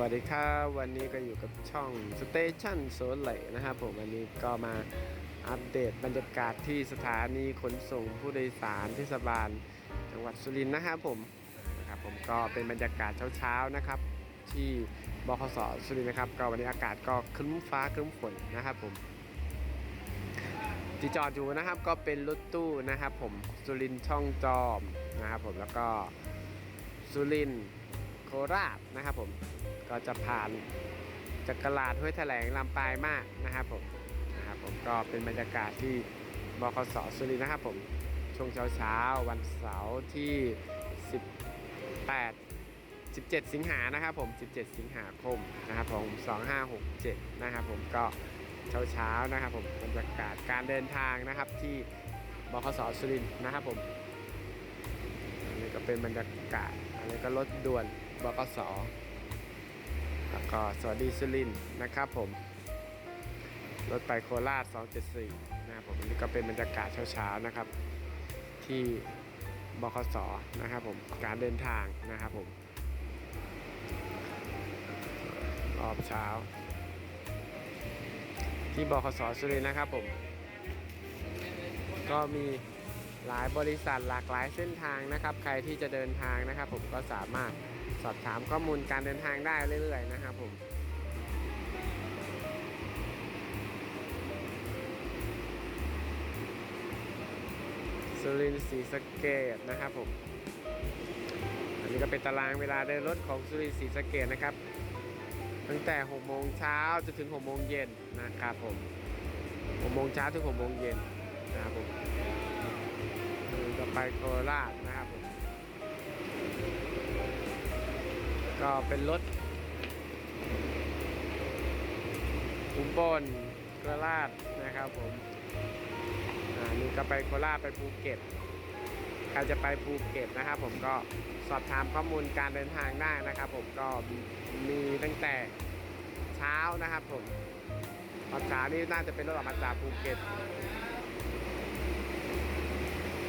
วัสดีครับวันนี้ก็อยู่กับช่องสเตชันโซนไหลนะครับผมวันนี้ก็มาอัปเดตบรรยากาศที่สถานีขนส่งผู้โดยสารเทศบาล จังหวัดสุรินทร์นะครับผมนะครับผมก็เป็นบรรยากาศเช้าๆนะครับ ที่บขสสุรินทร์นะครับ ก็วันนี้อากาศก็ครึ้มฟ้าครึ้มฝนนะครับผมที่จอดอยู่นะครับก็เป็นรถตู้นะครับ ผมสุรินทร์ช่องจอมนะครับผมแล้วก็สุรินทร์ โคราชนะครับผมก็จะผ่านจักรลาดห้วยแถลงลำปายมากนะครับผมนะครับผมก็เป็นบรรยากาศที่บคสสุรินทร์นะครับผมช่วงเช้าเช้าวันเสาร์ที่ 18 17 สิงหานะครับผม 17 สิงหาคมนะครับผม 2567 นะครับผมก็เช้าเช้านะครับผมบรรยากาศการเดินทางนะครับที่บขสสุรินทร์นะครับผมอันนี้ก็เป็นบรรยากาศอันนี้ก็รถด่วน บขสแล้วก็สวัสดีสุรินนะครับผม รถไปโคราช 274 นะครับผมนนี้ก็เป็นบรรยากาศเช้าๆนะครับ ที่บขสนะครับผมการเดินทางนะครับผมรอบเช้า ที่บขสสุรินนะครับผม ก็มีหลายบริษัทหลากหลายเส้นทางนะครับ ใครที่จะเดินทางนะครับ ผมก็สามารถ สอบถามข้อมูลการเดินทางได้เรื่อยๆนะครับผมสุรินทร์ศรีสะเกดนะครับผม อันนี้ก็เป็นตารางเวลาเดินรถของสุรินทร์ศรีสะเกดนะครับ ตั้งแต่6โมงเช้าจนถึง6โมงเย็นนะครับผม6โมงเช้าถึง6โมงเย็นนะครับผมจะไปโคราชนะ ก็เป็นรถอุบลโคราชนะครับผมอ่านี่ก็ไปโคราชไปภูเก็ตใครจะไปภูเก็ตนะครับ ผมก็สอบถามข้อมูลการเดินทางได้นะครับ ผมก็มีตั้งแต่เช้านะครับ ผมตอนเช้านี่น่าจะเป็นรถออกมาจากภูเก็ต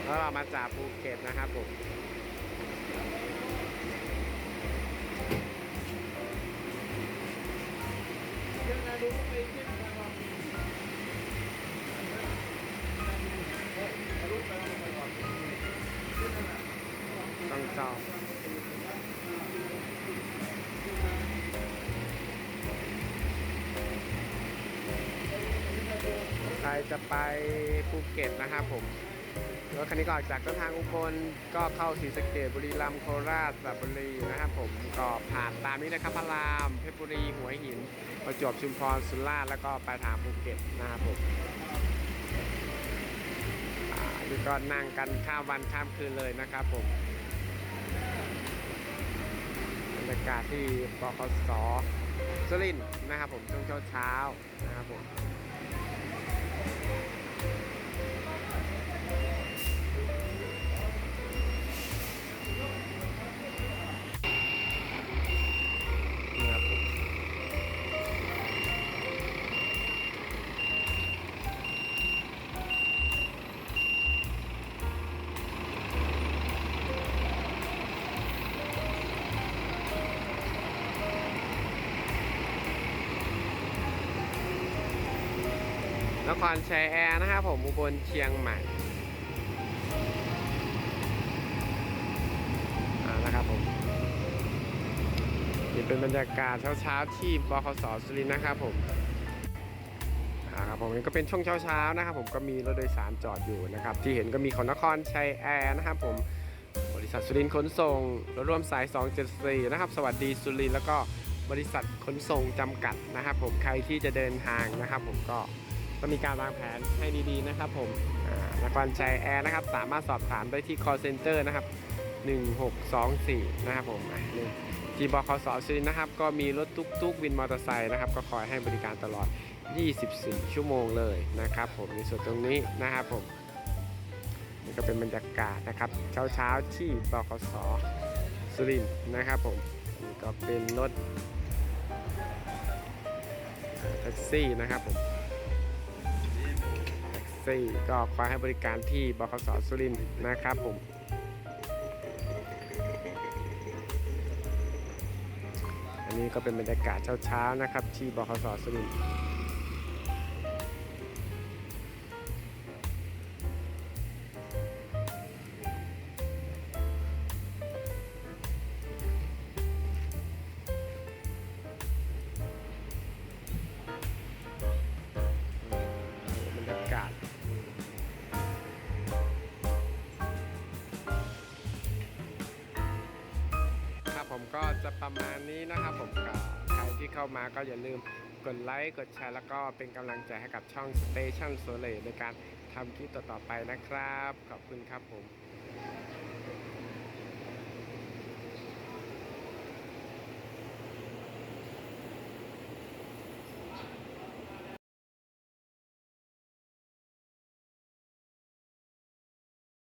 รถออกมาจากภูเก็ตนะครับผม ต้องจองใครจะไปภูเก็ตนะครับผมรถคันนี้ก็ออกจากต้นทางอุบลก็เข้าศรีสะเกดบุรีรัมย์โคราชสระบุรีนะครับผมก็ผ่านตามนี้นะครับพระรามเพชรบุรีหัวหิน ประจวบชุมพรสุราษฎร์แล้วก็ไปทางภูเก็ตนะครับผมอ่านี่ก็นั่งกันข้ามวันข้ามคืนเลยนะครับผม รรยากาศที่บคสสลินนะครับผมช่วงเช้าๆนะครับผม นครชัยแอร์นะครับผมอุบลเชียงใหม่นะครับผมนี่เป็นบรรยากาศเช้าๆที่บขสสุรินทร์นะครับผมครับผมนี่ก็เป็นช่วงเช้าๆนะครับผมก็มีรถโดยสารจอดอยู่นะครับ ที่เห็นก็มีของนครชัยแอร์นะครับผมบริษัทสุรินทร์ขนส่งรถร่วมสาย 274 นะครับ สวัสดีสุรินทร์แล้วก็บริษัทขนส่งจำกัดนะครับผมใครที่จะเดินทางนะครับผมก็ ก็มีการวางแผนให้ดีๆนะครับผมอ่านครชัยแอร์นะครับ สามารถสอบถามได้ที่ call center นะครับ 1624 นะครับผมที่บขสสุรินนะครับ ก็มีรถตุ๊กๆ วินมอเตอร์ไซค์นะครับ ก็คอยให้บริการตลอด 24 ชั่วโมงเลยนะครับผมในส่วนตรงนี้นะครับผมนี่ก็เป็นบรรยากาศนะครับ เช้าๆ ที่บขสสุรินนะครับผมนี่ก็เป็นรถแท็กซี่นะครับผม ซี่ก็คอยให้บริการที่บขสสุรินทร์นะครับผมอันนี้นี้ก็เป็นบรรยากาศเช้าๆนะครับ ที่บขสสุริน ประมาณนี้นะครับผมก็ใครที่เข้ามาก็อย่าลืมกดไลค์กดแชร์แล้วก็เป็นกำลังใจให้กับช่อง Station s o l e ในการทำคลิปต่อๆไปนะครับ ขอบคุณครับผม